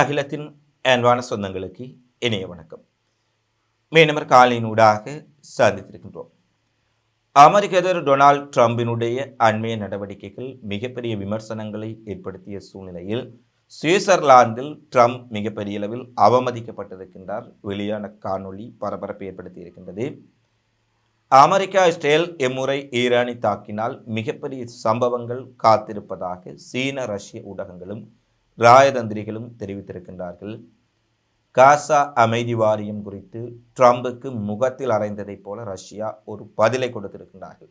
அகிலத்தின் அன்பான சொந்தங்களுக்கு இணைய வணக்கம். மீனவர் காலையினூடாக சந்தித்திருக்கின்றோம். அமெரிக்க அதிபர் டொனால்ட் ட்ரம்பினுடைய அண்மைய நடவடிக்கைகள் மிகப்பெரிய விமர்சனங்களை ஏற்படுத்திய சூழ்நிலையில் சுவிட்சர்லாந்தில் ட்ரம்ப் மிகப்பெரிய அளவில் அவமதிக்கப்பட்டிருக்கின்றார். வெளியான காணொளி பரபரப்பை ஏற்படுத்தி இருக்கின்றது. அமெரிக்கா இஸ்ரேல் எம்முறை ஈரானை தாக்கினால் மிகப்பெரிய சம்பவங்கள் காத்திருப்பதாக சீன ரஷ்ய ஊடகங்களும் ராயதந்திரிகளும் தெரிவித்திருக்கின்றார்கள். காசா அமைதி வாரியம் குறித்து ட்ரம்புக்கு முகத்தில் அறைந்ததைப் போல ரஷ்யா ஒரு பதிலை கொடுத்திருக்கின்றார்கள்.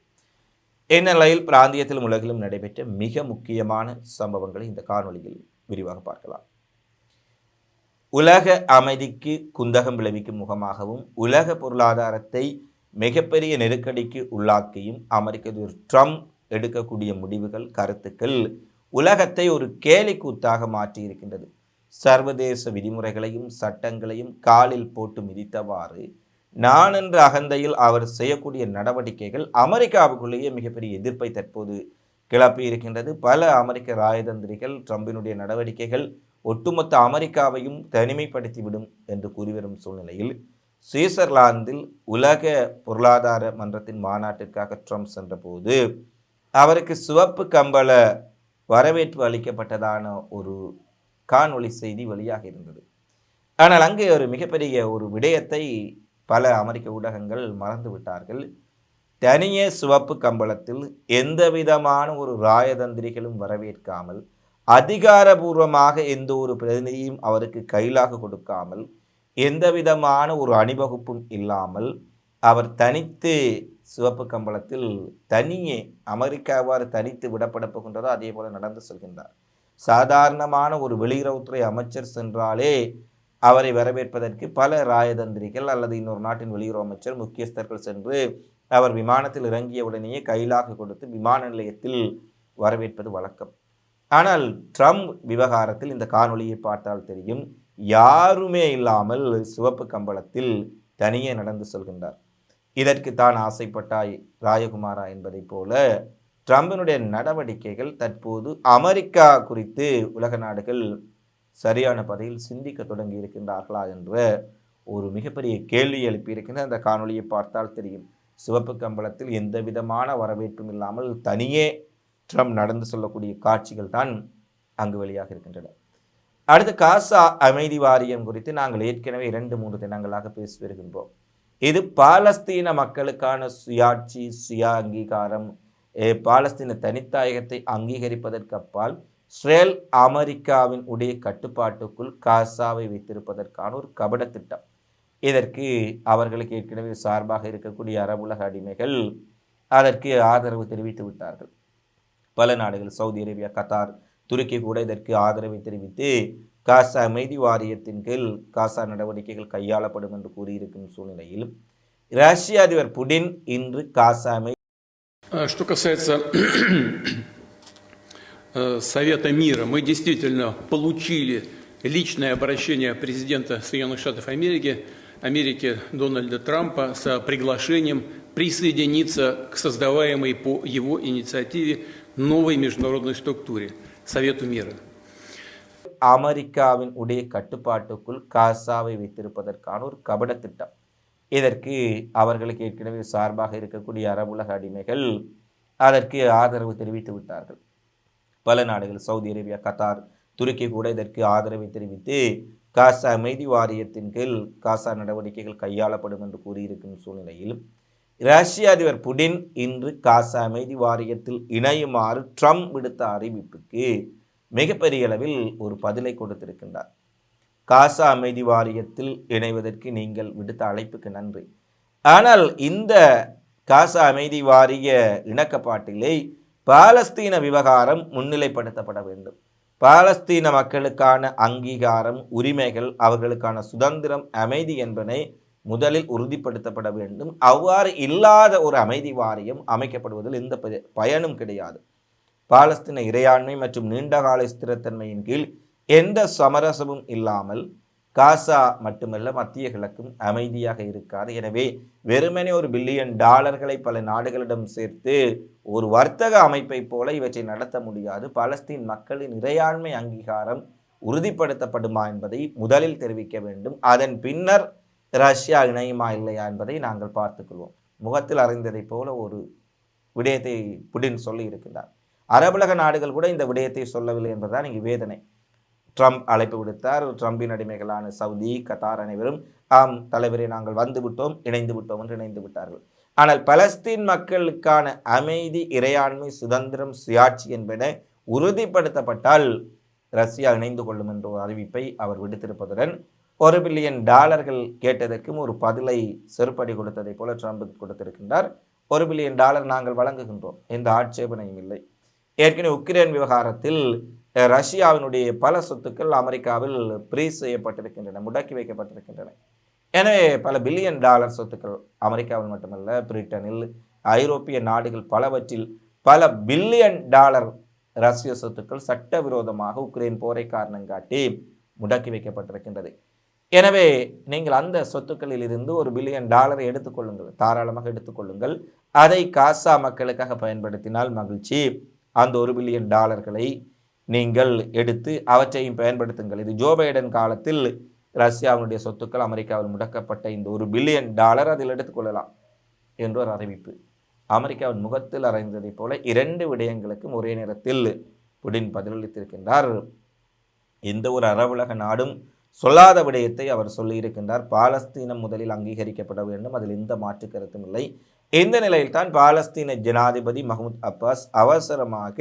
இந்நிலையில் பிராந்தியத்திலும் உலகிலும் நடைபெற்ற மிக முக்கியமான சம்பவங்களை இந்த காணொலியில் விரிவாக பார்க்கலாம். உலக அமைதிக்கு குந்தகம் விளைவிக்கும் முகமாகவும் உலக பொருளாதாரத்தை மிகப்பெரிய நெருக்கடிக்கு உள்ளாக்கியும் அமெரிக்க ட்ரம்ப் எடுக்கக்கூடிய முடிவுகள் கருத்துக்கள் உலகத்தை ஒரு கேலிக்கூத்தாக மாற்றியிருக்கின்றது. சர்வதேச விதிமுறைகளையும் சட்டங்களையும் காலில் போட்டு மிதித்தவாறு நான் என்ற அகந்தையில் அவர் செய்யக்கூடிய நடவடிக்கைகள் அமெரிக்காவுக்குள்ளேயே மிகப்பெரிய எதிர்ப்பை தற்போது கிளப்பி இருக்கின்றது. பல அமெரிக்க ராயதந்திரிகள் ட்ரம்பினுடைய நடவடிக்கைகள் ஒட்டுமொத்த அமெரிக்காவையும் தனிமைப்படுத்திவிடும் என்று கூறிவரும் சூழ்நிலையில் சுவிட்சர்லாந்தில் உலக பொருளாதார மன்றத்தின் மாநாட்டிற்காக ட்ரம்ப் சென்றபோது அவருக்கு சிவப்பு கம்பள வரவேற்பு அளிக்கப்பட்டதான ஒரு காணொளி செய்தி வெளியாக இருந்தது. ஆனால் அங்கே ஒரு மிகப்பெரிய ஒரு விடயத்தை பல அமெரிக்க ஊடகங்கள் மறந்து விட்டார்கள். தனியே சிவப்பு கம்பளத்தில் எந்த விதமான ஒரு ராயதந்திரிகளும் வரவேற்காமல் அதிகாரபூர்வமாக எந்த ஒரு பிரதிநிதியும் அவருக்கு கையிலாக கொடுக்காமல் எந்த விதமான ஒரு அணிவகுப்பும் இல்லாமல் அவர் தனித்து சிவப்பு கம்பளத்தில் தனியே அமெரிக்கா எவ்வாறு தனித்து விடப்பட போகின்றதோ அதே போல நடந்து செல்கின்றார். சாதாரணமான ஒரு வெளியுறவுத்துறை அமைச்சர் சென்றாலே அவரை வரவேற்பதற்கு பல ராயதந்திரிகள் அல்லது இன்னொரு நாட்டின் வெளியுறவு அமைச்சர் முக்கியஸ்தர்கள் சென்று அவர் விமானத்தில் இறங்கிய உடனேயே கையிலாக கொடுத்து விமான நிலையத்தில் வரவேற்பது வழக்கம். ஆனால் ட்ரம்ப் விவகாரத்தில் இந்த காணொளியை பார்த்தால் தெரியும் யாருமே இல்லாமல் சிவப்பு கம்பளத்தில் தனியே நடந்து செல்கின்றார். இதற்கு தான் ஆசைப்பட்டாய் ராஜகுமாரா என்பதைப் போல ட்ரம்பினுடைய நடவடிக்கைகள் தற்போது அமெரிக்கா குறித்து உலக நாடுகள் சரியான பதில் சிந்திக்க தொடங்கி இருக்கின்றார்களா என்ற ஒரு மிகப்பெரிய கேள்வி எழுப்பியிருக்கின்ற அந்த காணொலியை பார்த்தால் தெரியும். சிவப்பு கம்பளத்தில் எந்த விதமான வரவேற்பும் இல்லாமல் தனியே ட்ரம்ப் நடந்து சொல்லக்கூடிய காட்சிகள் தான் அங்கு வெளியாக இருக்கின்றன. அடுத்து காசா அமைதி வாரியம் குறித்து நாங்கள் ஏற்கனவே இரண்டு மூன்று தினங்களாக பேசி வருகின்றோம். இது பாலஸ்தீன மக்களுக்கான சுயாட்சி சுய அங்கீகாரம் பாலஸ்தீன தனித்தாயகத்தை அங்கீகரிப்பதற்கு அப்பால் இஸ்ரேல் அமெரிக்காவின் உடைய கட்டுப்பாட்டுக்குள் காசாவை வைத்திருப்பதற்கான ஒரு கபட திட்டம். இதற்கு அவர்களுக்கு ஏற்கனவே சார்பாக இருக்கக்கூடிய அரபுலக அடிமைகள் அதற்கு ஆதரவு தெரிவித்து விட்டார்கள். பல நாடுகள் சவுதி அரேபியா கத்தார் துருக்கி கூட இதற்கு ஆதரவை தெரிவித்து காசா அமைதி வாரியத்தின் கீழ் காசா நடவடிக்கைகள் கையாளப்படும் என்று கூறியிருக்கும் சூழ்நிலையில் ரஷ்ய அதிபர் புடின் இன்று காசா அமைதி А Что касается э, Совета мира, мы действительно получили личное обращение президента Соединенных Штатов Америки, Америки Дональда Трампа с приглашением присоединиться к создаваемой по его инициативе новой международной структуре – Совету мира. அமெரிக்காவின் உடைய கட்டுப்பாட்டுக்குள் காசாவை வைத்திருப்பதற்கான ஒரு கபட திட்டம். இதற்கு அவர்களுக்கு ஏற்கனவே சார்பாக இருக்கக்கூடிய அரபுலக அடிமைகள் அதற்கு ஆதரவு தெரிவித்து விட்டார்கள். பல நாடுகள் சவுதி அரேபியா கத்தார் துருக்கி கூட இதற்கு ஆதரவை தெரிவித்து காசா அமைதி வாரியத்தின் கீழ் காசா நடவடிக்கைகள் கையாளப்படும் என்று கூறியிருக்கும் சூழ்நிலையில் ரஷ்ய அதிபர் புடின் இன்று காசா அமைதி வாரியத்தில் இணையுமாறு ட்ரம்ப் விடுத்த அறிவிப்புக்கு மிகப்பெரிய அளவில் ஒரு பதிலை கொடுத்திருக்கின்றார். காசா அமைதி வாரியத்தில் இணைவதற்கு நீங்கள் விடுத்த அழைப்புக்கு நன்றி. ஆனால் இந்த காசா அமைதி வாரிய இணக்கப்பாட்டிலே பாலஸ்தீன விவகாரம் முன்னிலைப்படுத்தப்பட வேண்டும். பாலஸ்தீன மக்களுக்கான அங்கீகாரம் உரிமைகள் அவர்களுக்கான சுதந்திரம் அமைதி என்பனை முதலில் உறுதிப்படுத்தப்பட வேண்டும். அவ்வாறு இல்லாத ஒரு அமைதி வாரியம் அமைக்கப்படுவதில் எந்த பய- பயனும் கிடையாது. பாலஸ்தீன இறையாண்மை மற்றும் நீண்டகால ஸ்திரத்தன்மையின் கீழ் எந்த சமரசமும் இல்லாமல் காசா மட்டுமல்ல மத்திய கிழக்கும் அமைதியாக இருக்காது. எனவே வெறுமனே ஒரு பில்லியன் டாலர்களை பல நாடுகளிடம் சேர்த்து ஒரு வர்த்தக அமைப்பை போல இவற்றை நடத்த முடியாது. பாலஸ்தீன் மக்களின் இறையாண்மை அங்கீகாரம் உறுதிப்படுத்தப்படுமா என்பதை முதலில் தெரிவிக்க வேண்டும். அதன் பின்னர் ரஷ்யா இணையுமா இல்லையா என்பதை நாங்கள் பார்த்துக்கொள்வோம் முகத்தில் அறிந்ததைப் போல ஒரு விடயத்தை புடின் சொல்லி இருக்கின்றார். அரபுலக நாடுகள் கூட இந்த விடயத்தை சொல்லவில்லை என்பதுதான் இங்கு வேதனை. ட்ரம்ப் அழைப்பு விடுத்தார். ட்ரம்பின் அடிமைகளான சவுதி கத்தார் அனைவரும் ஆம் தலைவரை நாங்கள் வந்து விட்டோம் இணைந்து விட்டோம் என்று இணைந்து விட்டார்கள். ஆனால் பலஸ்தீன் மக்களுக்கான அமைதி இறையாண்மை சுதந்திரம் சுயாட்சி என்பன உறுதிப்படுத்தப்பட்டால் ரஷ்யா இணைந்து கொள்ளும் என்ற ஒரு அறிவிப்பை அவர் விடுத்திருப்பதுடன் ஒரு பில்லியன் டாலர்கள் கேட்டதற்கும் ஒரு பதிலை செருப்படி கொடுத்ததைப் போல ட்ரம்புக்கு கொடுத்திருக்கின்றார். ஒரு பில்லியன் டாலர் நாங்கள் வழங்குகின்றோம். எந்த ஆட்சேபனையும் இல்லை. ஏற்கனவே உக்ரைன் விவகாரத்தில் ரஷ்யாவினுடைய பல சொத்துக்கள் அமெரிக்காவில் ஃப்ரீஸ் செய்யப்பட்டிருக்கின்றன முடக்கி வைக்கப்பட்டிருக்கின்றன. எனவே பல பில்லியன் டாலர் சொத்துக்கள் அமெரிக்காவில் மட்டுமல்ல பிரிட்டனில் ஐரோப்பிய நாடுகள் பலவற்றில் பல பில்லியன் டாலர் ரஷ்ய சொத்துக்கள் சட்டவிரோதமாக உக்ரைன் போரை காரணம் காட்டி முடக்கி வைக்கப்பட்டிருக்கின்றது. எனவே நீங்கள் அந்த சொத்துக்களில் இருந்து ஒரு பில்லியன் டாலரை எடுத்துக்கொள்ளுங்கள் தாராளமாக எடுத்துக்கொள்ளுங்கள் அதை காசா மக்களுக்காக பயன்படுத்தினால் மகிழ்ச்சி. அந்த ஒரு பில்லியன் டாலர்களை நீங்கள் எடுத்து அவற்றையும் பயன்படுத்துங்கள். இது ஜோ பைடன் காலத்தில் ரஷ்யாவினுடைய சொத்துக்கள் அமெரிக்காவில் முடக்கப்பட்ட இந்த ஒரு பில்லியன் டாலர் அதில் எடுத்துக்கொள்ளலாம் என்று ஒரு அறிவிப்பு. அமெரிக்காவின் முகத்தில் அறைந்ததைப் போல இரண்டு விடயங்களுக்கும் ஒரே நேரத்தில் புடின் பதிலளித்திருக்கின்றார். எந்த ஒரு அரபுலக நாடும் சொல்லாத விடயத்தை அவர் சொல்லியிருக்கின்றார். பாலஸ்தீனம் முதலில் அங்கீகரிக்கப்பட வேண்டும். அதில் எந்த மாற்று கருத்தும் இல்லை. இந்த நிலையில்தான் பாலஸ்தீன ஜனாதிபதி மஹமூத் அப்பாஸ் அவசரமாக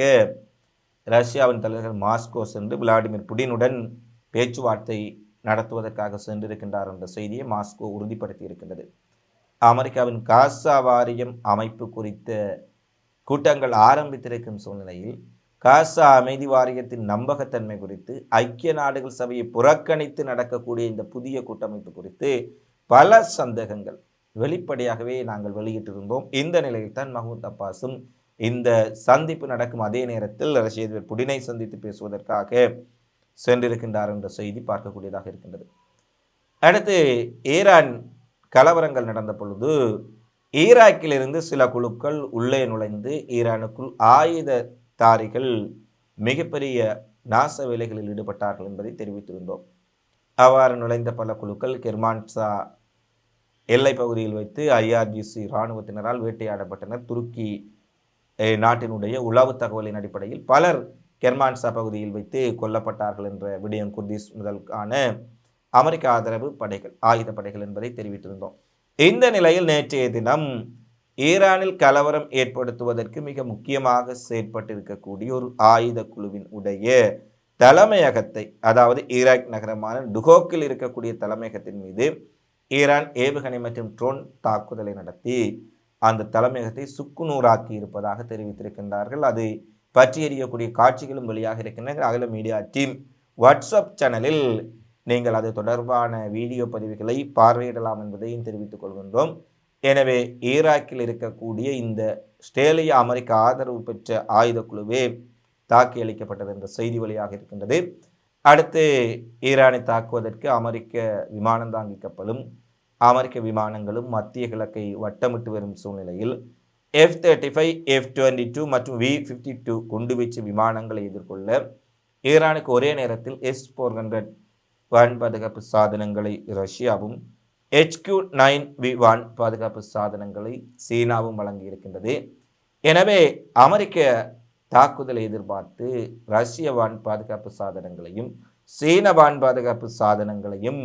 ரஷ்யாவின் தலைநகர் மாஸ்கோ சென்று விளாடிமிர் புடினுடன் பேச்சுவார்த்தை நடத்துவதற்காக சென்றிருக்கின்றார் என்ற செய்தியை மாஸ்கோ உறுதிப்படுத்தி இருக்கின்றது அமெரிக்காவின் காசா வாரியம் அமைப்பு குறித்த கூட்டங்கள் ஆரம்பித்திருக்கும் சூழ்நிலையில் காசா அமைதி வாரியத்தின் நம்பகத்தன்மை குறித்து ஐக்கிய நாடுகள் சபையை புறக்கணித்து நடக்கக்கூடிய இந்த புதிய கூட்டமைப்பு குறித்து பல சந்தேகங்கள் வெளிப்படையாகவே நாங்கள் வெளியிட்டிருந்தோம். இந்த நிலையில் தான் மஹமூத் அப்பாஸும் இந்த சந்திப்பு நடக்கும் அதே நேரத்தில் ரஷ்ய புடினை சந்தித்து பேசுவதற்காக சென்றிருக்கின்றார் என்ற செய்தி பார்க்கக்கூடியதாக இருக்கின்றது. அடுத்து ஈரான் கலவரங்கள் நடந்த பொழுது ஈராக்கிலிருந்து சில குழுக்கள் உள்ளே நுழைந்து ஈரானுக்குள் ஆயுததாரிகள் மிகப்பெரிய நாச வேலைகளில் ஈடுபட்டார்கள் என்பதை தெரிவித்திருந்தோம். அவ்வாறு நுழைந்த பல குழுக்கள் கெர்மான்சா எல்லை பகுதியில் வைத்து ஐஆர்ஜிசி இராணுவத்தினரால் வேட்டையாடப்பட்டனர். துருக்கி நாட்டினுடைய உளவு தகவலின் அடிப்படையில் பலர் கெர்மான்சா பகுதியில் வைத்து கொல்லப்பட்டார்கள் என்ற விடயம் குர்திஸ் முதலுக்கான அமெரிக்க ஆதரவு படைகள் ஆயுத படைகள் என்பதை தெரிவித்திருந்தோம். இந்த நிலையில் நேற்றைய தினம் ஈரானில் கலவரம் ஏற்படுத்துவதற்கு மிக முக்கியமாக செயற்பட்டிருக்கக்கூடிய ஒரு ஆயுத குழுவின் உடைய தலைமையகத்தை அதாவது ஈராக் நகரமான டுகோக்கில் இருக்கக்கூடிய தலைமையகத்தின் மீது ஈரான் ஏவுகணை மற்றும் ட்ரோன் தாக்குதலை நடத்தி அந்த தலைமையகத்தை சுக்குநூறாக்கி இருப்பதாக தெரிவித்திருக்கின்றார்கள். அது பற்றி எறியக்கூடிய காட்சிகளும் வெளியாக இருக்கின்றன. அகில மீடியா டீம் வாட்ஸ்அப் சேனலில் நீங்கள் அது தொடர்பான வீடியோ பதிவுகளை பார்வையிடலாம் என்பதையும் தெரிவித்துக் கொள்கின்றோம். எனவே ஈராக்கில் இருக்கக்கூடிய இந்த ஸ்டேலிய அமெரிக்க ஆதரவு பெற்ற ஆயுத குழுவே தாக்கி அளிக்கப்பட்டது என்ற செய்தி வழியாக இருக்கின்றது. அடுத்து ஈரானை தாக்குவதற்கு அமெரிக்க விமானந்தாங்கி கப்பலும் அமெரிக்க விமானங்களும் மத்திய கிழக்கை வட்டமிட்டு வரும் சூழ்நிலையில் F thirty five F twenty two மற்றும் வி ஃபிஃப்டி டூ குண்டுவீச்சு விமானங்களை எதிர்கொள்ள ஈரானுக்கு ஒரே நேரத்தில் எஸ் ஃபோர் ஹண்ட்ரட் வான் பாதுகாப்பு சாதனங்களை ரஷ்யாவும் ஹெச்கியூ நைன் வி வான் பாதுகாப்பு சாதனங்களை சீனாவும் வழங்கியிருக்கின்றது எனவே அமெரிக்க தாக்குதலை எதிர்பார்த்து ரஷ்ய வான் பாதுகாப்பு சாதனங்களையும் சீன வான் பாதுகாப்பு சாதனங்களையும்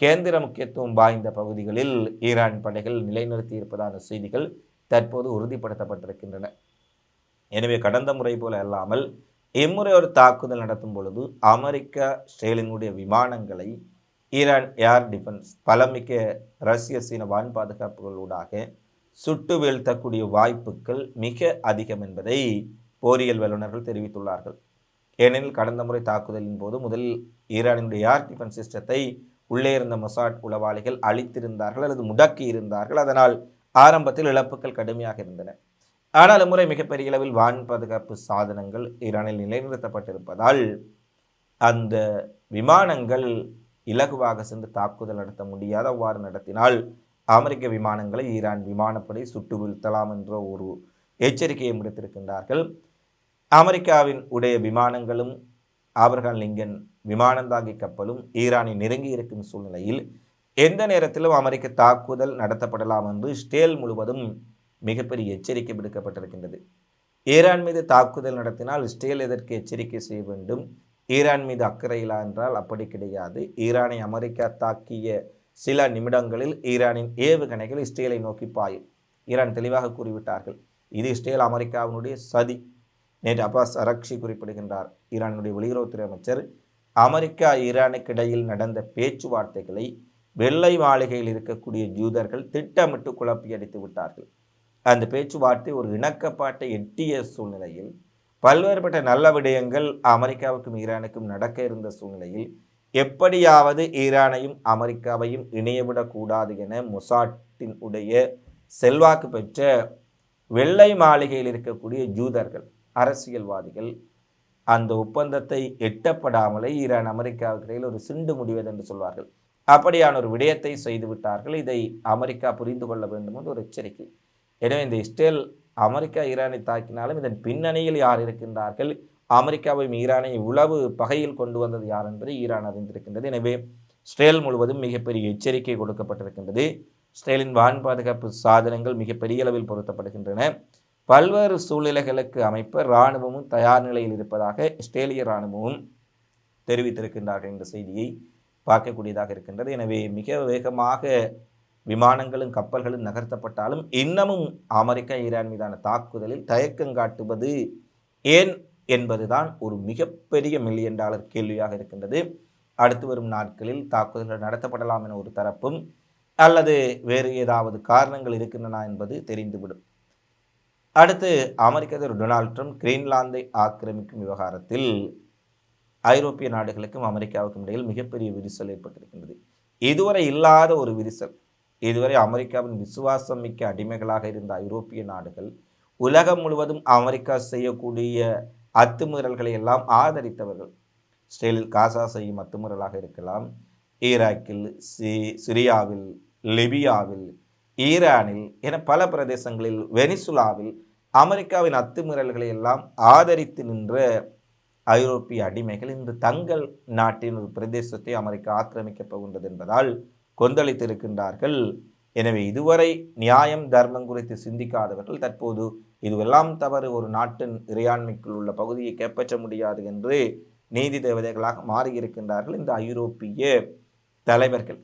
கேந்திர முக்கியத்துவம் வாய்ந்த பகுதிகளில் ஈரான் படைகள் நிலைநிறுத்தி இருப்பதான செய்திகள் தற்போது உறுதிப்படுத்தப்பட்டிருக்கின்றன. எனவே கடந்த முறை போல அல்லாமல் இம்முறை ஒரு தாக்குதல் நடத்தும் பொழுது அமெரிக்கா ஸ்ரேலினுடைய விமானங்களை ஈரான் ஏர் டிஃபென்ஸ் பலமிக்க ரஷ்ய சீன வான் பாதுகாப்புகளூடாக சுட்டு வீழ்த்தக்கூடிய வாய்ப்புகள் மிக அதிகம் என்பதை போரியல் வல்லுநர்கள் தெரிவித்துள்ளார்கள். ஏனெனில் கடந்த முறை தாக்குதலின் போது முதலில் ஈரானினுடைய ஏர் டிஃபென்ஸ் சிஸ்டத்தை உள்ளே இருந்த மொசாட் உளவாளிகள் அழித்திருந்தார்கள் அல்லது முடக்கி இருந்தார்கள். அதனால் ஆரம்பத்தில் இழப்புகள் கடுமையாக இருந்தன. ஆனால் முறை மிகப்பெரிய அளவில் வான் பாதுகாப்பு சாதனங்கள் ஈரானில் நிலைநிறுத்தப்பட்டிருப்பதால் அந்த விமானங்கள் இலகுவாக சென்று தாக்குதல் நடத்த முடியாத அவ்வாறு நடத்தினால் அமெரிக்க விமானங்களை ஈரான் விமானப்படை சுட்டு வீழ்த்தலாம் என்ற ஒரு எச்சரிக்கையை விடுத்திருக்கின்றார்கள். அமெரிக்காவின் உடைய விமானங்களும் ஆபர்கான் லிங்கன் விமானந்தாங்கி கப்பலும் ஈரானை நெருங்கி இருக்கும் சூழ்நிலையில் எந்த நேரத்திலும் அமெரிக்க தாக்குதல் நடத்தப்படலாம் என்று ஸ்டேல் முழுவதும் மிகப்பெரிய எச்சரிக்கை விடுக்கப்பட்டிருக்கின்றது. ஈரான் மீது தாக்குதல் நடத்தினால் ஸ்டேல் எதற்கு எச்சரிக்கை செய்ய வேண்டும்? ஈரான் மீது அக்கறையிலா என்றால் அப்படி கிடையாது. ஈரானை அமெரிக்கா தாக்கிய சில நிமிடங்களில் ஈரானின் ஏவுகணைகள் இஸ்ரேலை நோக்கி பாயும். ஈரான் தெளிவாக கூறிவிட்டார்கள். இது இஸ்ரேல் அமெரிக்காவினுடைய சதி. நேற்று அப்பாஸ் அரக்ஷி குறிப்பிடுகின்றார். ஈரானுடைய வெளியுறவுத்துறை அமைச்சர் அமெரிக்கா ஈரானுக்கு இடையில் நடந்த பேச்சுவார்த்தைகளை வெள்ளை மாளிகையில் இருக்கக்கூடிய ஜூதர்கள் திட்டமிட்டு குழப்பியடித்து விட்டார்கள். அந்த பேச்சுவார்த்தை ஒரு இணக்கப்பாட்டை எட்டிய சூழ்நிலையில் பல்வேறுபட்ட நல்ல விடயங்கள் அமெரிக்காவுக்கும் ஈரானுக்கும் நடக்க இருந்த சூழ்நிலையில் எப்படியாவது ஈரானையும் அமெரிக்காவையும் இணையவிடக்கூடாது என மொசாட்டின் உடைய செல்வாக்கு பெற்ற வெள்ளை மாளிகையில் இருக்கக்கூடிய ஜூதர்கள் அரசியல்வாதிகள் அந்த ஒப்பந்தத்தை எட்டப்படாமலே ஈரான் அமெரிக்காவுக்கு இடையில் ஒரு சிண்டு முடிவது என்று சொல்வார்கள். அப்படியான ஒரு விடயத்தை செய்துவிட்டார்கள் இதை அமெரிக்கா புரிந்து கொள்ள வேண்டும் என்று ஒரு எச்சரிக்கை. எனவே இந்த இஸ்ரேல் அமெரிக்கா ஈரானை தாக்கினாலும் இதன் பின்னணியில் யார் இருக்கின்றார்கள்? அமெரிக்காவையும் ஈரானை உளவு பகையில் கொண்டு வந்தது யார் என்பதை ஈரான் அறிந்திருக்கின்றது. எனவே இஸ்ரேல் முழுவதும் மிகப்பெரிய எச்சரிக்கை கொடுக்கப்பட்டிருக்கின்றது. இஸ்ரேலின் வான் பாதுகாப்பு சாதனங்கள் மிகப்பெரிய அளவில் பொருத்தப்படுகின்றன. பல்வேறு சூழ்நிலைகளுக்கு அமைப்ப இராணுவமும் தயார் நிலையில் இருப்பதாக இஸ்ரேலிய இராணுவமும் தெரிவித்திருக்கின்றார்கள் என்ற செய்தியை பார்க்கக்கூடியதாக இருக்கின்றது. எனவே மிக வேகமாக விமானங்களும் கப்பல்களும் நகர்த்தப்பட்டாலும் இன்னமும் அமெரிக்கா ஈரான் மீதான தாக்குதலில் தயக்கம் காட்டுவது ஏன் என்பதுதான் ஒரு மிகப்பெரிய மில்லியன் டாலர் கேள்வியாக இருக்கின்றது. அடுத்து வரும் நாட்களில் தாக்குதல்கள் நடத்தப்படலாம் என ஒரு தரப்பும் அல்லது வேறு ஏதாவது காரணங்கள் இருக்கின்றன என்பது தெரிந்துவிடும். அடுத்து அமெரிக்க அதிபர் டொனால்ட் ட்ரம்ப் கிரீன்லாந்தை ஆக்கிரமிக்கும் விவகாரத்தில் ஐரோப்பிய நாடுகளுக்கும் அமெரிக்காவுக்கும் இடையில் மிகப்பெரிய விரிசல் ஏற்பட்டிருக்கின்றது. இதுவரை இல்லாத ஒரு விரிசல். இதுவரை அமெரிக்காவின் விசுவாசம் மிக்க அடிமைகளாக இருந்த ஐரோப்பிய நாடுகள் உலகம் முழுவதும் அமெரிக்கா செய்யக்கூடிய அத்துமீறல்களை எல்லாம் ஆதரித்தவர்கள். இஸ்ரேலில் காசா செய்யும் அத்துமீறலாக இருக்கலாம். ஈராக்கில் சி சிரியாவில் லிபியாவில் ஈரானில் என பல பிரதேசங்களில் வெனிசுலாவில் அமெரிக்காவின் அத்துமீறல்களை எல்லாம் ஆதரித்து நின்ற ஐரோப்பிய அடிமைகள் இன்று தங்கள் நாட்டின் ஒரு பிரதேசத்தை அமெரிக்கா ஆக்கிரமிக்கப் போகின்றது என்பதால் கொந்தளித்திருக்கின்றார்கள். எனவே இதுவரை நியாயம் தர்மம் குறித்து சிந்திக்காதவர்கள் தற்போது இதுவெல்லாம் தவறு ஒரு நாட்டின் இறையாண்மைக்குள் உள்ள பகுதியை கைப்பற்ற முடியாது என்று நீதி தேவதைகளாக மாறியிருக்கின்றார்கள் இந்த ஐரோப்பிய தலைவர்கள்.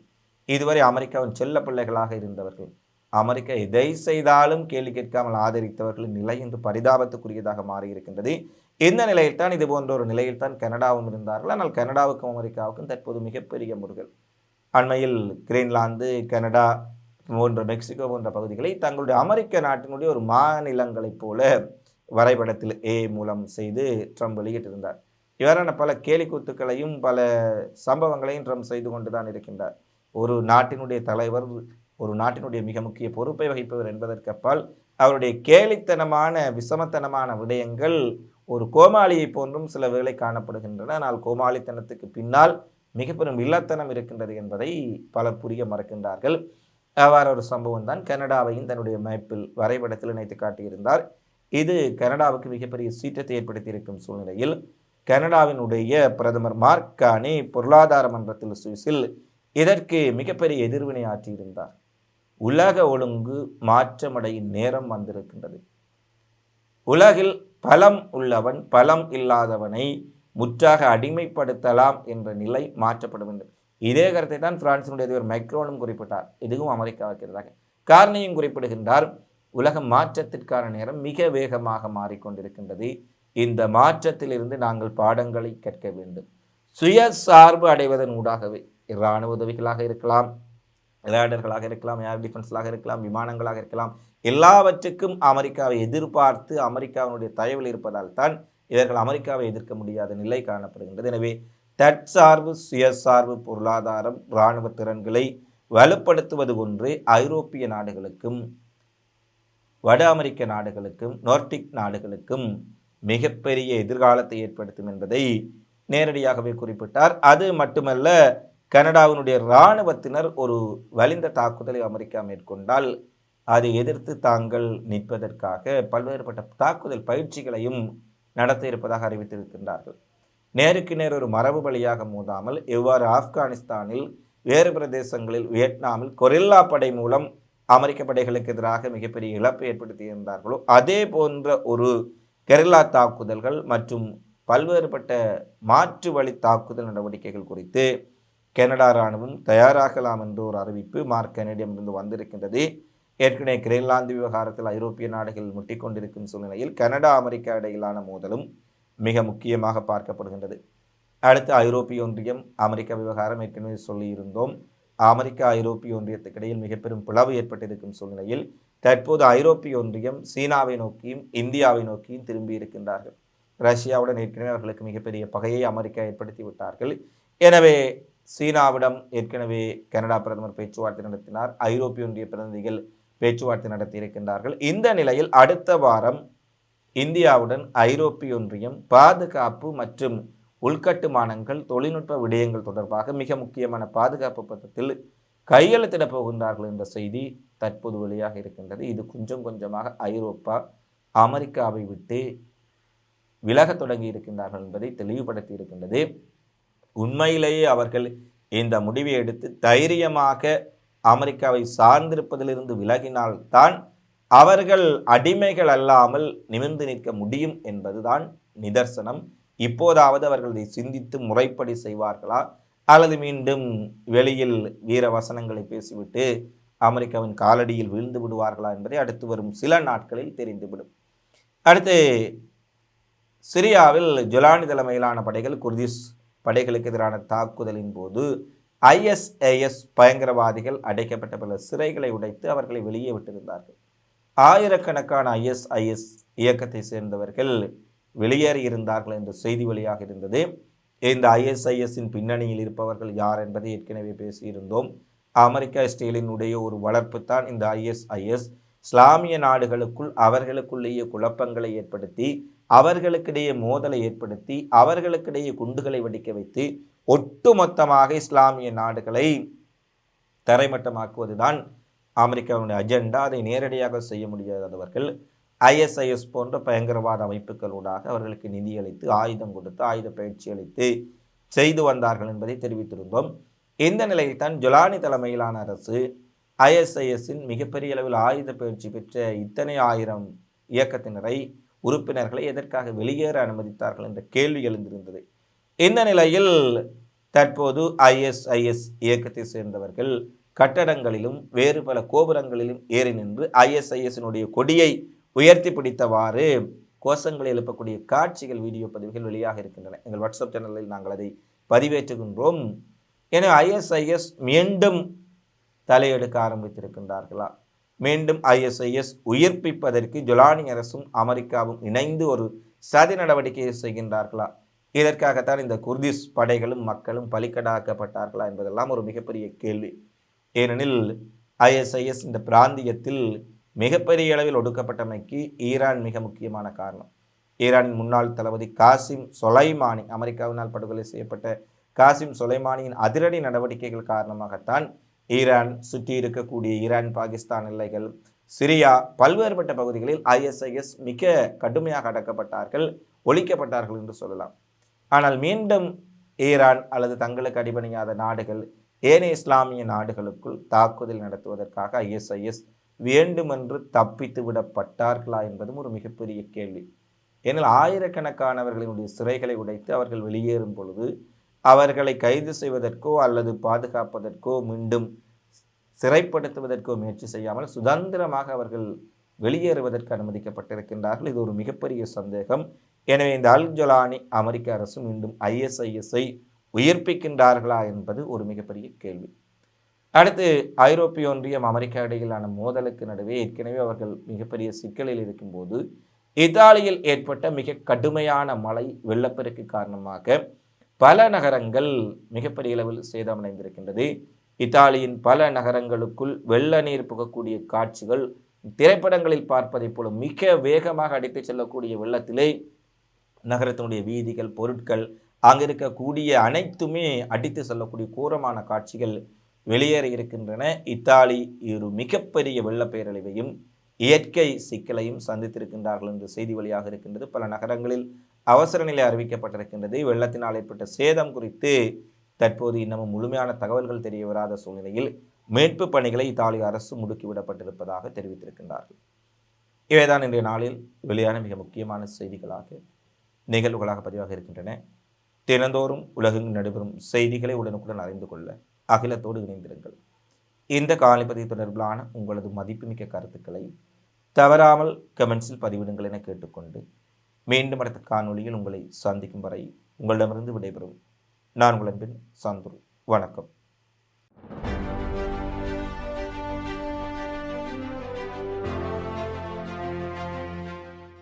இதுவரை அமெரிக்காவின் செல்ல பிள்ளைகளாக இருந்தவர்கள். அமெரிக்கா எதை செய்தாலும் கேள்வி கேட்காமல் ஆதரித்தவர்களின் நிலை இன்று பரிதாபத்துக்குரியதாக மாறியிருக்கின்றது. இந்த நிலையில்தான் இது போன்ற ஒரு நிலையில்தான் கனடாவும் இருந்தார்கள். ஆனால் கனடாவுக்கும் அமெரிக்காவுக்கும் தற்போது மிகப்பெரிய முருகல் அண்மையில் கிரீன்லாந்து கனடா போன்ற மெக்சிகோ போன்ற பகுதிகளை தங்களுடைய அமெரிக்க நாட்டினுடைய ஒரு மாநிலங்களைப் போல வரைபடத்தில் ஏ மூலம் செய்து ட்ரம்ப் வெளியிட்டிருந்தார். இவ்வாறான பல கேலிக்கூத்துக்களையும் பல சம்பவங்களையும் ட்ரம்ப் செய்து கொண்டு தான் இருக்கின்றார். ஒரு நாட்டினுடைய தலைவர் ஒரு நாட்டினுடைய மிக முக்கிய பொறுப்பை வகிப்பவர் என்பதற்கப்பால் அவருடைய கேலித்தனமான விஷமத்தனமான விடயங்கள் ஒரு கோமாளியை போன்றும் சில வேளை காணப்படுகின்றன. ஆனால் கோமாளித்தனத்துக்கு பின்னால் மிக பெரும் இல்லத்தனம் இருக்கின்றது என்பதை பலர் புரிய மறக்கின்றார்கள். அவ்வாறு ஒரு சம்பவம் தான் கனடாவையும் தன்னுடைய மேப்பில் வரைபடத்தில் இணைத்து காட்டியிருந்தார். இது கனடாவுக்கு மிகப்பெரிய சீற்றத்தை ஏற்படுத்தியிருக்கும் சூழ்நிலையில் கனடாவினுடைய பிரதமர் மார்க் கானி பொருளாதார மன்றத்தில் சுவிஸில் இதற்கு மிகப்பெரிய எதிர்வினை ஆற்றியிருந்தார். உலக ஒழுங்கு மாற்றமடையும் நேரம் வந்திருக்கின்றது. உலகில் பலம் உள்ளவன் பலம் இல்லாதவனை முற்றாக அடிமைப்படுத்தலாம் என்ற நிலை மாற்றப்பட வேண்டும் இதே கருத்தை தான் பிரான்சினுடைய அதிபர் மைக்ரோனும் குறிப்பிட்டார். இதுவும் அமெரிக்காவுக்கு எதிராக காரணியும் குறிப்பிடுகின்றார் உலக மாற்றத்திற்கான நேரம் மிக வேகமாக மாறிக்கொண்டிருக்கின்றது. இந்த மாற்றத்திலிருந்து நாங்கள் பாடங்களை கற்க வேண்டும். சுயசார்பு அடைவதன் ஊடாகவே இராணுவ உதவிகளாக இருக்கலாம் ரேடர்களாக இருக்கலாம் ஏர் டிஃபென்ஸ்களாக இருக்கலாம் விமானங்களாக இருக்கலாம். எல்லாவற்றுக்கும் அமெரிக்காவை எதிர்பார்த்து அமெரிக்காவினுடைய தயவில் இருப்பதால் தான் இவர்கள் அமெரிக்காவை எதிர்க்க முடியாத நிலை காணப்படுகின்றது. எனவே தற்சார்பு சுயசார்பு பொருளாதாரம் இராணுவ திறன்களை வலுப்படுத்துவது ஒன்று ஐரோப்பிய நாடுகளுக்கும் வட அமெரிக்க நாடுகளுக்கும் நோர்டிக் நாடுகளுக்கும் மிகப்பெரிய எதிர்காலத்தை ஏற்படுத்தும் என்பதை நேரடியாகவே குறிப்பிட்டார். அது மட்டுமல்ல கனடாவினுடைய இராணுவத்தினர் ஒரு வலிந்த தாக்குதலை அமெரிக்கா மேற்கொண்டால் அதை எதிர்த்து தாங்கள் நிற்பதற்காக பல்வேறுபட்ட தாக்குதல் பயிற்சிகளையும் நடத்த இருப்பதாக அறிவித்திருக்கின்றார்கள். நேருக்கு நேர் ஒரு மரபு வழியாக மோதாமல் எவ்வாறு ஆப்கானிஸ்தானில் வேறு பிரதேசங்களில் வியட்நாமில் கொரில்லா படை மூலம் அமெரிக்க படைகளுக்கு எதிராக மிகப்பெரிய இழப்பை ஏற்படுத்தியிருந்தார்களோ அதே போன்ற ஒரு கெரில்லா தாக்குதல்கள் மற்றும் பல்வேறுபட்ட மாற்று வழி தாக்குதல் நடவடிக்கைகள் குறித்து கனடா இராணுவம் தயாராகலாம் என்ற ஒரு அறிவிப்பு மார்க் கனடியமிருந்து வந்திருக்கின்றது. ஏற்கனவே கிரீன்லாந்து விவகாரத்தில் ஐரோப்பிய நாடுகள் முட்டிக்கொண்டிருக்கும் சூழ்நிலையில் கனடா அமெரிக்கா இடையிலான மோதலும் மிக முக்கியமாக பார்க்கப்படுகின்றது. அடுத்து ஐரோப்பிய ஒன்றியம் அமெரிக்க விவகாரம் ஏற்கனவே சொல்லியிருந்தோம். அமெரிக்கா ஐரோப்பிய ஒன்றியத்துக்கு இடையில் மிக பெரும் பிளவு ஏற்பட்டிருக்கும் சூழ்நிலையில் தற்போது ஐரோப்பிய ஒன்றியம் சீனாவை நோக்கியும் இந்தியாவை நோக்கியும் திரும்பி இருக்கின்றார்கள். ரஷ்யாவுடன் ஏற்கனவே அவர்களுக்கு மிகப்பெரிய பகையை அமெரிக்கா ஏற்படுத்தி விட்டார்கள் எனவே சீனாவிடம் ஏற்கனவே கனடா பிரதமர் பேச்சுவார்த்தை நடத்தினார். ஐரோப்பிய ஒன்றிய பிரதிநிதிகள் பேச்சுவார்த்தை நடத்தி இருக்கின்றார்கள். இந்த நிலையில் அடுத்த வாரம் இந்தியாவுடன் ஐரோப்பிய ஒன்றியம் பாதுகாப்பு மற்றும் உள்கட்டுமானங்கள் தொழில்நுட்ப விடயங்கள் தொடர்பாக மிக முக்கியமான பாதுகாப்பு பத்திரத்தில் கையெழுத்திடப் போகின்றார்கள் என்ற செய்தி தற்போது வெளியாக இருக்கின்றது. இது கொஞ்சம் கொஞ்சமாக ஐரோப்பா அமெரிக்காவை விட்டு விலகத் தொடங்கி இருக்கின்றார்கள் என்பதை தெளிவுபடுத்தி இருக்கின்றது. உண்மையிலேயே அவர்கள் இந்த முடிவை எடுத்து தைரியமாக அமெரிக்காவை சார்ந்திருப்பதிலிருந்து விலகினால்தான் அவர்கள் அடிமைகள் அல்லாமல் நிமிர்ந்து நிற்க முடியும் என்பதுதான் நிதர்சனம். இப்போதாவது அவர்கள் இதை சிந்தித்து முறைப்படி செய்வார்களா? அல்லது மீண்டும் வெளியில் வீர வசனங்களை பேசிவிட்டு அமெரிக்காவின் காலடியில் வீழ்ந்து விடுவார்களா என்பதை அடுத்து வரும் சில நாட்களில் தெரிந்துவிடும். அடுத்து சிரியாவில் ஜொலானி தலைமையிலான படைகள் குர்திஸ் படைகளுக்கு எதிரான தாக்குதலின் போது ஐஎஸ்ஐஎஸ் பயங்கரவாதிகள் அடைக்கப்பட்ட பல சிறைகளை உடைத்து அவர்களை வெளியே விட்டிருந்தார்கள். ஆயிரக்கணக்கான ஐஎஸ்ஐஎஸ் இயக்கத்தை சேர்ந்தவர்கள் வெளியேறியிருந்தார்கள் என்ற செய்தி வழியாக இருந்தது. இந்த ஐஎஸ்ஐஎஸ்ஸின் பின்னணியில் இருப்பவர்கள் யார் என்பதை ஏற்கனவே பேசியிருந்தோம். அமெரிக்கா இஸ்ரேலினுடைய ஒரு வளர்ப்பு தான் இந்த ஐஎஸ்ஐஎஸ் இஸ்லாமிய நாடுகளுக்குள் அவர்களுக்குள்ளேயே குழப்பங்களை ஏற்படுத்தி அவர்களுக்கிடையே மோதலை ஏற்படுத்தி அவர்களுக்கிடையே குண்டுகளை வெடிக்க வைத்து ஒட்டுமொத்தமாக இஸ்லாமிய நாடுகளை தரைமட்டமாக்குவதுதான் அமெரிக்காவுடைய அஜெண்டா. அதை நேரடியாக செய்ய முடியாதவர்கள் ஐஎஸ்ஐஎஸ் போன்ற பயங்கரவாத அமைப்புகளூடாக அவர்களுக்கு நிதி அளித்து ஆயுதம் கொடுத்து ஆயுத பயிற்சி அளித்து செய்து வந்தார்கள் என்பதை தெரிவித்திருந்தோம். இந்த நிலையில் தான் ஜொலானி தலைமையிலான அரசு ஐஎஸ்ஐஎஸ்ஸின் மிகப்பெரிய அளவில் ஆயுத பயிற்சி பெற்ற இத்தனை ஆயிரம் இயக்கத்தினரை உறுப்பினர்களை எதற்காக வெளியேற அனுமதித்தார்கள் என்ற கேள்வி எழுந்திருந்தது. இந்த நிலையில் தற்போது ஐஎஸ்ஐஎஸ் இயக்கத்தை சேர்ந்தவர்கள் கட்டடங்களிலும் வேறு பல கோபுரங்களிலும் ஏறி நின்று ஐஎஸ்ஐஎஸ்னுடைய கொடியை உயர்த்தி பிடித்தவாறு கோஷங்களை எழுப்பக்கூடிய காட்சிகள் வீடியோ பதிவுகள் வெளியாக இருக்கின்றன. எங்கள் வாட்ஸ்அப் சேனலில் நாங்கள் அதை பதிவேற்றுகின்றோம். என ஐஎஸ்ஐஎஸ் மீண்டும் தலையெடுக்க ஆரம்பித்திருக்கின்றார்களா? மீண்டும் ஐஎஸ்ஐஎஸ் உயிர்ப்பிப்பதற்கு ஜொலானி அரசும் அமெரிக்காவும் இணைந்து ஒரு சதி நடவடிக்கையை செய்கின்றார்களா? இதற்காகத்தான் இந்த குர்திஸ் படைகளும் மக்களும் பலிக்கடாக்கப்பட்டார்களா என்பதெல்லாம் ஒரு மிகப்பெரிய கேள்வி. ஏனெனில் ஐஎஸ்ஐஎஸ் இந்த பிராந்தியத்தில் மிகப்பெரிய அளவில் ஒடுக்கப்பட்டமைக்கு ஈரான் மிக முக்கியமான காரணம். ஈரானின் முன்னாள் தளபதி காசிம் சொலைமானி அமெரிக்காவினால் படுகொலை செய்யப்பட்ட காசிம் சொலைமானியின் அதிரடி நடவடிக்கைகள் காரணமாகத்தான் ஈரான் சுற்றி இருக்கக்கூடிய ஈரான் பாகிஸ்தான் எல்லைகள் சிரியா பல்வேறுபட்ட பகுதிகளில் ஐஎஸ்ஐஎஸ் மிக கடுமையாக அடக்கப்பட்டார்கள் ஒழிக்கப்பட்டார்கள் என்று சொல்லலாம். ஆனால் மீண்டும் ஈரான் அல்லது தங்களுக்கு அடிபணியாத நாடுகள் ஏனைய இஸ்லாமிய நாடுகளுக்குள் தாக்குதல் நடத்துவதற்காக ஐஎஸ்ஐஎஸ் வேண்டுமென்று தப்பித்து விடப்பட்டார்களா என்பதும் ஒரு மிகப்பெரிய கேள்வி. ஏனால் ஆயிரக்கணக்கானவர்களினுடைய சிறைகளை உடைத்து அவர்கள் வெளியேறும் பொழுது அவர்களை கைது செய்வதற்கோ அல்லது பாதுகாப்பதற்கோ மீண்டும் சிறைப்படுத்துவதற்கோ முயற்சி செய்யாமல் சுதந்திரமாக அவர்கள் வெளியேறுவதற்கு அனுமதிக்கப்பட்டிருக்கின்றார்கள். இது ஒரு மிகப்பெரிய சந்தேகம். எனவே இந்த அல் ஜொலானி அமெரிக்க அரசு மீண்டும் ஐஎஸ்ஐஎஸ்ஐ உயிர்ப்பிக்கின்றார்களா என்பது ஒரு மிகப்பெரிய கேள்வி. அடுத்து ஐரோப்பிய ஒன்றியம் அமெரிக்கா இடையிலான மோதலுக்கு நடுவே ஏற்கனவே அவர்கள் மிகப்பெரிய சிக்கலில் இருக்கும்போது இத்தாலியில் ஏற்பட்ட மிக கடுமையான மழை வெள்ளப்பெருக்கு காரணமாக பல நகரங்கள் மிகப்பெரிய அளவில் சேதமடைந்திருக்கின்றது. இத்தாலியின் பல நகரங்களுக்குள் வெள்ள நீர் புகக்கூடிய காட்சிகள் திரைப்படங்களில் பார்ப்பதைப் போல மிக வேகமாக அடித்துச் செல்லக்கூடிய வெள்ளத்திலே நகரத்தினுடைய வீதிகள் பொருட்கள் அங்கே இருக்கக்கூடிய அனைத்துமே அடித்து செல்லக்கூடிய கோரமான காட்சிகள் வெளியேற இருக்கின்றன. இத்தாலி ஒரு மிகப்பெரிய வெள்ளப்பேரழிவையும் இயற்கை சிக்கலையும் சந்தித்திருக்கின்றார்கள் என்ற செய்தி வழியாக இருக்கின்றது. பல நகரங்களில் அவசர நிலை அறிவிக்கப்பட்டிருக்கின்றது. வெள்ளத்தினால் ஏற்பட்ட சேதம் குறித்து தற்போது இன்னமும் முழுமையான தகவல்கள் தெரிய வராத சூழ்நிலையில் மீட்பு பணிகளை இத்தாலிய அரசு முடுக்கிவிடப்பட்டிருப்பதாக தெரிவித்திருக்கின்றார்கள். இவைதான் இன்றைய நாளில் வெளியான மிக முக்கியமான செய்திகளாக நிகழ்வுகளாக பதிவாக இருக்கின்றன. தினந்தோறும் உலகெங்கும் நடைபெறும் செய்திகளை உடனுக்குடன் அறிந்து கொள்ள அகிலத்தோடு இணைந்திருங்கள். இந்த காலிப்பதி தொடர்பிலான உங்களது மதிப்புமிக்க கருத்துக்களை தவறாமல் கமெண்ட்ஸில் பதிவிடுங்கள் என கேட்டுக்கொண்டு மீண்டும் அடுத்த காணொளியில் உங்களை சந்திக்கும் வரை உங்களிடமிருந்து விடைபெறும். நான் உங்கள் அன்பின் சந்துரு. வணக்கம்.